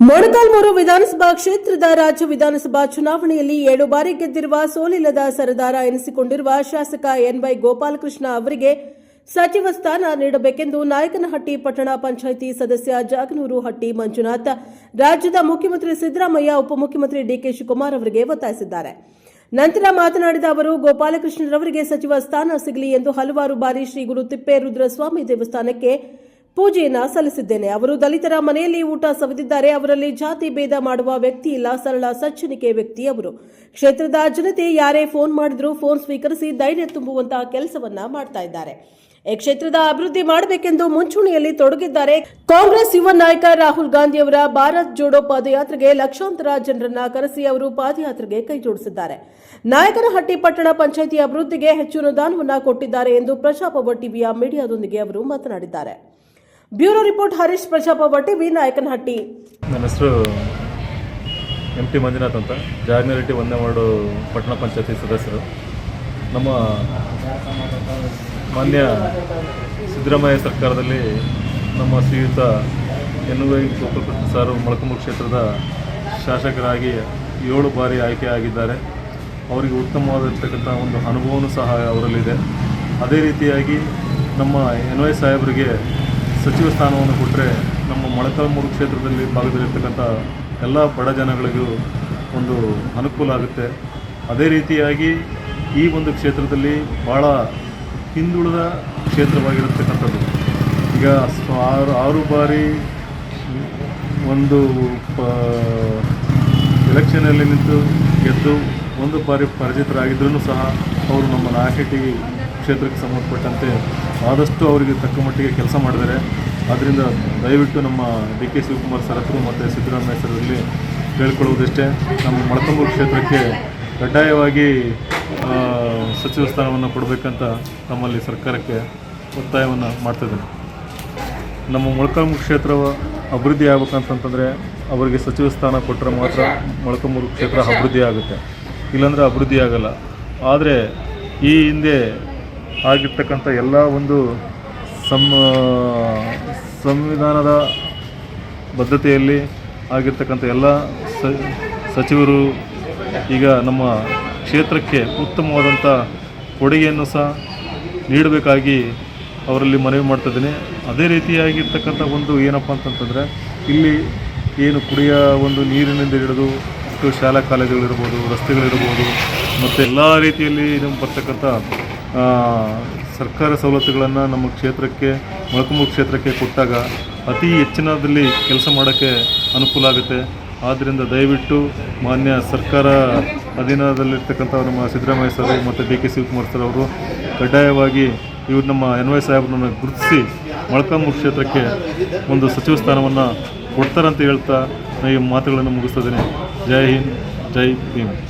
ಮೊಳಕಾಲ್ಮೂರು ವಿಧಾನಸಭಾ ಕ್ಷೇತ್ರದ ರಾಜ್ಯ ವಿಧಾನಸಭಾ ಚುನಾವಣೆಯಲ್ಲಿ ಏಳು ಬಾರಿ ಗೆದ್ದಿರುವ ಸೋಲಿಲ್ಲದ ಸರದಾರ ಎನಿಸಿಕೊಂಡಿರುವ ಶಾಸಕ ಎನ್ವೈ ಗೋಪಾಲಕೃಷ್ಣ ಅವರಿಗೆ ಸಚಿವ ಸ್ಥಾನ ನೀಡಬೇಕೆಂದು ನಾಯಕನಹಟ್ಟಿ ಪಟ್ಟಣ ಪಂಚಾಯಿತಿ ಸದಸ್ಯ ಜಾಗನೂರು ಹಟ್ಟಿ ಮಂಜುನಾಥ, ರಾಜ್ಯದ ಮುಖ್ಯಮಂತ್ರಿ ಸಿದ್ದರಾಮಯ್ಯ, ಉಪಮುಖ್ಯಮಂತ್ರಿ ಡಿಕೆ ಶಿವಕುಮಾರ್ ಅವರಿಗೆ ಒತ್ತಾಯಿಸಿದ್ದಾರೆ. ನಂತರ ಮಾತನಾಡಿದ ಅವರು, ಗೋಪಾಲಕೃಷ್ಣರವರಿಗೆ ಸಚಿವ ಸ್ಥಾನ ಸಿಗಲಿ ಎಂದು ಹಲವಾರು ಬಾರಿ ಶ್ರೀ ಗುರು ತಿಪ್ಪೇರುದ್ರಸ್ವಾಮಿ ದೇವಸ್ಥಾನಕ್ಕೆ ಪೂಜೆಯನ್ನ ಸಲ್ಲಿಸಿದ್ದೇನೆ. ಅವರು ದಲಿತರ ಮನೆಯಲ್ಲಿ ಊಟ ಸವಿದಿದ್ದಾರೆ. ಅವರಲ್ಲಿ ಜಾತಿ ಭೇದ ಮಾಡುವ ವ್ಯಕ್ತಿ ಇಲ್ಲ. ಸರಳ ಸಜ್ಜನಿಕೆ ವ್ಯಕ್ತಿ ಅವರು. ಕ್ಷೇತ್ರದ ಜನತೆ ಯಾರೇ ಫೋನ್ ಮಾಡಿದ್ರು ಫೋನ್ ಸ್ವೀಕರಿಸಿ ಧೈರ್ಯ ತುಂಬುವಂತಹ ಕೆಲಸವನ್ನ ಮಾಡ್ತಾ ಇದ್ದಾರೆ. ಈ ಕ್ಷೇತ್ರದ ಅಭಿವೃದ್ಧಿ ಮಾಡಬೇಕೆಂದು ಮುಂಚೂಣಿಯಲ್ಲಿ ತೊಡಗಿದ್ದಾರೆ ಕಾಂಗ್ರೆಸ್ ಯುವ ನಾಯಕ ರಾಹುಲ್ ಗಾಂಧಿ ಅವರ ಭಾರತ್ ಜೋಡೋ ಪಾದಯಾತ್ರೆಗೆ ಲಕ್ಷಾಂತರ ಜನರನ್ನ ಕರೆಸಿ ಅವರು ಪಾದಯಾತ್ರೆಗೆ ಕೈಜೋಡಿಸಿದ್ದಾರೆ ನಾಯಕನಹಟ್ಟಿ ಪಟ್ಟಣ ಪಂಚಾಯಿತಿ ಅಭಿವೃದ್ಧಿಗೆ ಹೆಚ್ಚು ಅನುದಾನವನ್ನ ಕೊಟ್ಟಿದ್ದಾರೆ ಎಂದು ಪ್ರಜಾಪವ ಟಿವಿಯ ಮೀಡಿಯಾದೊಂದಿಗೆ ಅವರು ಮಾತನಾಡಿದ್ದಾರೆ. Bureau report Harish ಪ್ರಜಾಪ V Nayakanahatti. ನನ್ನ ಹೆಸರು ಎಂ ಟಿ ಮಂಜುನಾಥ್ ಅಂತ. ಜಾಗನರೆಡ್ಡಿ ಒಂದೇ ವಾರ್ಡು ಪಟ್ಟಣ ಪಂಚಾಯತಿ ಸದಸ್ಯರು. ನಮ್ಮ ಮಾನ್ಯ ಸಿದ್ದರಾಮಯ್ಯ ಸರ್ಕಾರದಲ್ಲಿ ನಮ್ಮ ಶ್ರೀಯುತ ಎನ್ ವೈ ಗೋಪಾಲಕೃಷ್ಣ ಸಾರು ಮೊಳಕಮೂರು ಕ್ಷೇತ್ರದ ಶಾಸಕರಾಗಿ ಏಳು ಬಾರಿ ಆಯ್ಕೆಯಾಗಿದ್ದಾರೆ ಅವರಿಗೆ ಉತ್ತಮವಾಗಿರ್ತಕ್ಕಂಥ ಒಂದು ಅನುಭವವೂ ಸಹ ಅವರಲ್ಲಿದೆ. ಅದೇ ರೀತಿಯಾಗಿ ನಮ್ಮ ಎನ್ ವೈ ಸಾಹೇಬರಿಗೆ ಸಚಿವ ಸ್ಥಾನವನ್ನು ಕೊಟ್ಟರೆ ನಮ್ಮ ಮೊಳಕಾಲ್ಮೂರು ಕ್ಷೇತ್ರದಲ್ಲಿ ಭಾಗದಲ್ಲಿರ್ತಕ್ಕಂಥ ಎಲ್ಲ ಬಡ ಜನಗಳಿಗೂ ಒಂದು ಅನುಕೂಲ ಆಗುತ್ತೆ. ಅದೇ ರೀತಿಯಾಗಿ ಈ ಒಂದು ಕ್ಷೇತ್ರದಲ್ಲಿ ಭಾಳ ಹಿಂದುಳಿದ ಕ್ಷೇತ್ರವಾಗಿರತಕ್ಕಂಥದ್ದು. ಈಗ ಆರು ಆರು ಬಾರಿ ಒಂದು ಪ ಎಲೆಕ್ಷನಲ್ಲಿ ನಿಂತು ಗೆದ್ದು ಒಂದು ಬಾರಿ ಪರಿಚಿತರಾಗಿದ್ದರೂ ಸಹ ಅವರು ನಮ್ಮ ನಾಯಕಟಿ ಕ್ಷೇತ್ರಕ್ಕೆ ಸಂಬಂಧಪಟ್ಟಂತೆ ಆದಷ್ಟು ಅವರಿಗೆ ತಕ್ಕ ಮಟ್ಟಿಗೆ ಕೆಲಸ ಮಾಡಿದರೆ ಆದ್ದರಿಂದ ದಯವಿಟ್ಟು ನಮ್ಮ ಡಿ ಕೆ ಶಿವಕುಮಾರ್ ಸರ್ ಹತ್ರ ಮತ್ತು ಸಿದ್ದರಾಮಯ್ಯ ಸರಲ್ಲಿ ಕೇಳ್ಕೊಳ್ಳುವುದಷ್ಟೇ. ನಮ್ಮ ಮೊಳಕಂಬೂರು ಕ್ಷೇತ್ರಕ್ಕೆ ಕಡ್ಡಾಯವಾಗಿ ಸಚಿವ ಸ್ಥಾನವನ್ನು ಕೊಡಬೇಕಂತ ನಮ್ಮಲ್ಲಿ ಸರ್ಕಾರಕ್ಕೆ ಒತ್ತಾಯವನ್ನು ಮಾಡ್ತಿದ್ದೇನೆ ನಮ್ಮ ಮೊಳಕಂಬೂರು ಕ್ಷೇತ್ರ ಅಭಿವೃದ್ಧಿ ಆಗ್ಬೇಕಂತಂತಂದರೆ ಅವರಿಗೆ ಸಚಿವ ಸ್ಥಾನ ಕೊಟ್ಟರೆ ಮಾತ್ರ ಮೊಳಕಂಬೂರು ಕ್ಷೇತ್ರ ಅಭಿವೃದ್ಧಿ ಆಗುತ್ತೆ. ಇಲ್ಲಾಂದರೆ ಅಭಿವೃದ್ಧಿ ಆಗಲ್ಲ. ಆದರೆ ಈ ಹಿಂದೆ ಆಗಿರ್ತಕ್ಕಂಥ ಎಲ್ಲ ಒಂದು ಸಂ ಸಂವಿಧಾನದ ಬದ್ಧತೆಯಲ್ಲಿ ಆಗಿರ್ತಕ್ಕಂಥ ಎಲ್ಲ ಸಚಿವರು ಈಗ ನಮ್ಮ ಕ್ಷೇತ್ರಕ್ಕೆ ಉತ್ತಮವಾದಂಥ ಕೊಡುಗೆಯನ್ನು ಸಹ ನೀಡಬೇಕಾಗಿ ಅವರಲ್ಲಿ ಮನವಿ ಮಾಡ್ತಿದ್ದೀನಿ. ಅದೇ ರೀತಿಯಾಗಿರ್ತಕ್ಕಂಥ ಒಂದು ಏನಪ್ಪ ಅಂತಂತಂದರೆ, ಇಲ್ಲಿ ಏನು ಕುಡಿಯ ಒಂದು ನೀರಿನಿಂದ ಹಿಡಿದು ಇಷ್ಟು ಶಾಲಾ ಕಾಲೇಜುಗಳಿರ್ಬೋದು, ರಸ್ತೆಗಳಿರ್ಬೋದು, ಮತ್ತು ಎಲ್ಲ ರೀತಿಯಲ್ಲಿ ನಮ್ಮ ಬರ್ತಕ್ಕಂಥ ಸರ್ಕಾರ ಸವಲತ್ತುಗಳನ್ನು ನಮ್ಮ ಕ್ಷೇತ್ರಕ್ಕೆ ಮೊಳಕಮೂರು ಕ್ಷೇತ್ರಕ್ಕೆ ಕೊಟ್ಟಾಗ ಅತಿ ಹೆಚ್ಚಿನದಲ್ಲಿ ಕೆಲಸ ಮಾಡೋಕ್ಕೆ ಅನುಕೂಲ ಆಗುತ್ತೆ. ಆದ್ದರಿಂದ ದಯವಿಟ್ಟು ಮಾನ್ಯ ಸರ್ಕಾರ ಅಧೀನದಲ್ಲಿರ್ತಕ್ಕಂಥ ನಮ್ಮ ಸಿದ್ದರಾಮಯ್ಯ ಸರ್ ಮತ್ತು ಡಿ ಕೆ ಶಿವಕುಮಾರ್ ಸರ್ ಅವರು ಕಡ್ಡಾಯವಾಗಿ ಇವರು ನಮ್ಮ ಎನ್ ವೈ ಸಾಹೇಬ್ರನ್ನ ಗುರುತಿಸಿ ಮೊಳಕಾಮೂರು ಕ್ಷೇತ್ರಕ್ಕೆ ಒಂದು ಸಚಿವ ಸ್ಥಾನವನ್ನು ಕೊಡ್ತಾರಂತ ಹೇಳ್ತಾ ನಾನು ಈ ಮಾತುಗಳನ್ನು ಮುಗಿಸ್ತೇನೆ જય હિન્દ જય ભીમ.